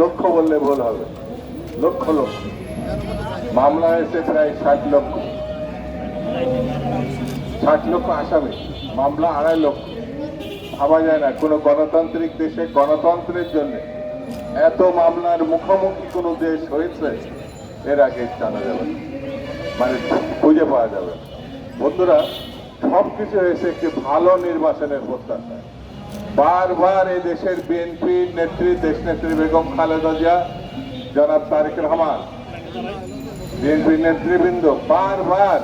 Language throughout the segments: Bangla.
লক্ষ বললে ভুল হবে। লক্ষ লক্ষ মামলা হয়েছে প্রায় ষাট লক্ষ। ষাট লক্ষ আসামি। মামলা আড়াই লক্ষ। ভাবা যায় না, কোনো গণতান্ত্রিক দেশে গণতন্ত্রের জন্য এত মামলার মুখোমুখি কোনো দেশ হয়েছে, এর আগে জানা যাবে। মানে খুঁজে পাওয়া যাবে। বন্ধুরা সব কিছু হয়েছে একটি ভালো নির্বাচনের প্রত্যাশা। বারবার এই দেশের বিএনপির নেত্রী দেশ নেত্রী বেগম খালেদা জিয়া, জনাব তারেক রহমান বিএনপির নেতৃবৃন্দ বারবার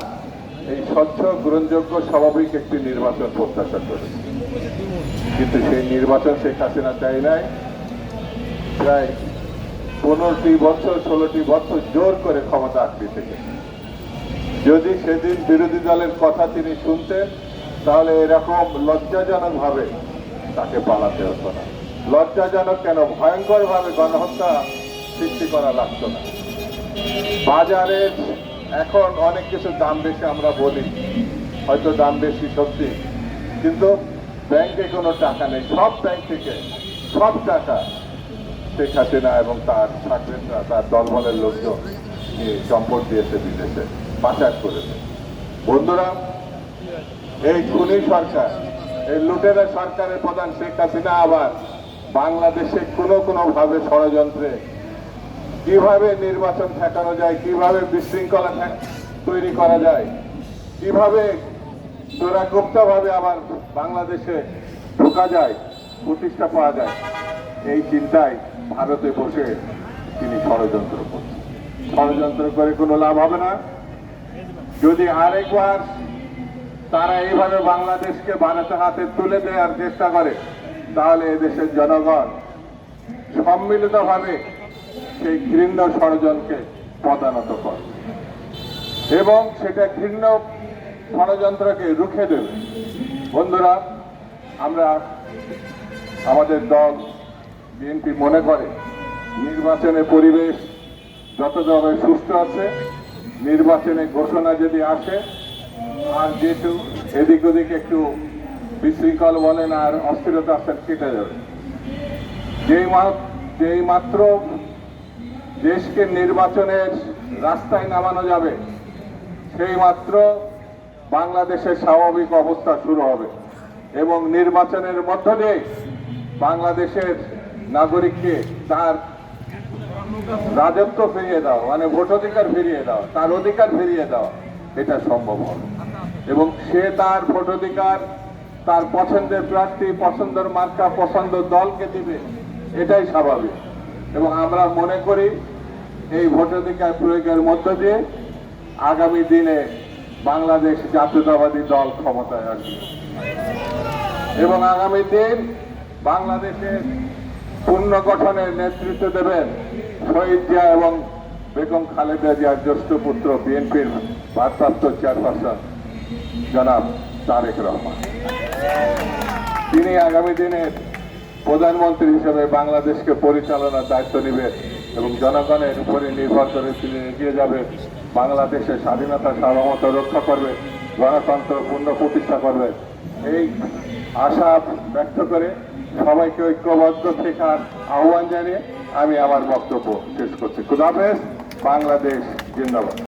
এই স্বচ্ছ, গ্রহণযোগ্য, স্বাভাবিক একটি নির্বাচন প্রত্যাশা করেছে কিন্তু সেই নির্বাচন শেখ হাসিনা চাই নাই। প্রায় পনেরোটি বছর, ষোলোটি বছর জোর করে ক্ষমতা আঁকড়ে থেকে। যদি সেদিন বিরোধী দলের কথা তিনি শুনতেন, তাহলে এরকম লজ্জাজনক ভাবে তাকে পালাতে হতো না। লজ্জাজনক কেন? ভয়ঙ্কর ভাবে গণহত্যা সৃষ্টি করা লাগতো না। বাজারের এখন অনেক কিছু দাম বেশি আমরা বলি। হয়তো দাম বেশি সত্যি। কিন্তু ব্যাংকে কোনো টাকা নেই। সব ব্যাংক থেকে সব টাকা শেখ হাসিনা এবং তার ছাত্রীরা, তার দলবলের লোকজন সম্পদ দিয়েছে বিদেশে, পাচার করেছে। বন্ধুরা, এই খুনি সরকার এই লুটেরা সরকারের প্রধান শেখ হাসিনা আবার বাংলাদেশে কোনো কোনো ভাবে ষড়যন্ত্রে কীভাবে নির্বাচন ঠেকানো যায়, কীভাবে বিশৃঙ্খলা তৈরি করা যায়, কীভাবে চোরাগুপ্ত ভাবে আবার বাংলাদেশে ঢোকা যায়, প্রতিষ্ঠা পাওয়া যায়, এই চিন্তায় ভারতে বসে তিনি ষড়যন্ত্র করছেন। ষড়যন্ত্র করে কোনো লাভ হবে না। যদি আরেকবার তারা এইভাবে বাংলাদেশকে ভারতের হাতে তুলে দেওয়ার চেষ্টা করে, তাহলে এদেশের জনগণ সম্মিলিতভাবে সেই ঘৃণ্য ষড়যন্ত্রকে পদানত করে এবং সেটা ঘৃণ্য ষড়যন্ত্রকে রুখে দেবে। বন্ধুরা, আমরা আমাদের দল বিএনপি মনে করে নির্বাচনের পরিবেশ যতভাবে সুস্থ আছে, নির্বাচনে ঘোষণা যদি আসে আর যেহেতু এদিক ওদিক একটু বিশৃঙ্খল বলেন আর অস্থিরতা কেটে যাবে। যেই যেই মাত্র দেশকে নির্বাচনের রাস্তায় নামানো যাবে, সেই মাত্র বাংলাদেশের স্বাভাবিক অবস্থা শুরু হবে এবং নির্বাচনের মধ্য দিয়ে বাংলাদেশের নাগরিককে তার রাজত্ব ফিরিয়ে দাও মানে ভোটাধিকার ফিরিয়ে দাও তার অধিকার ফিরিয়ে দাও এটা সম্ভব হবে। এবং সে তার ভোটাধিকার, তার পছন্দের প্রার্থী, পছন্দের মার্কা পছন্দের দলকে দিবে, এটাই স্বাভাবিক। এবং আমরা মনে করি এই ভোটাধিকার প্রয়োগের মধ্য দিয়ে আগামী দিনে বাংলাদেশ জাতীয়তাবাদী দল ক্ষমতায় আসবে। এবং আগামী দিন বাংলাদেশের পুনর্গঠনের নেতৃত্ব দেবেন শহীদ জিয়া এবং বেগম খালেদা জিয়ার জ্যেষ্ঠ পুত্র, বিএনপির ভারপ্রাপ্ত চেয়ারপারসন জনাব তারেক রহমান। তিনি আগামী দিনের প্রধানমন্ত্রী হিসেবে বাংলাদেশকে পরিচালনার দায়িত্ব নেবেন এবং জনগণের উপরে নির্ভর করে তিনি এগিয়ে যাবে, বাংলাদেশের স্বাধীনতা সার্বভৌমত্ব রক্ষা করবে, গণতন্ত্র পূর্ণ প্রতিষ্ঠা করবে। এই আশা ব্যক্ত করে সবাইকে ঐক্যবদ্ধ শেখার আহ্বান জানিয়ে আমি আমার বক্তব্য শেষ করছি। খুদাফেজ বাংলাদেশ জিন্দাবাদ।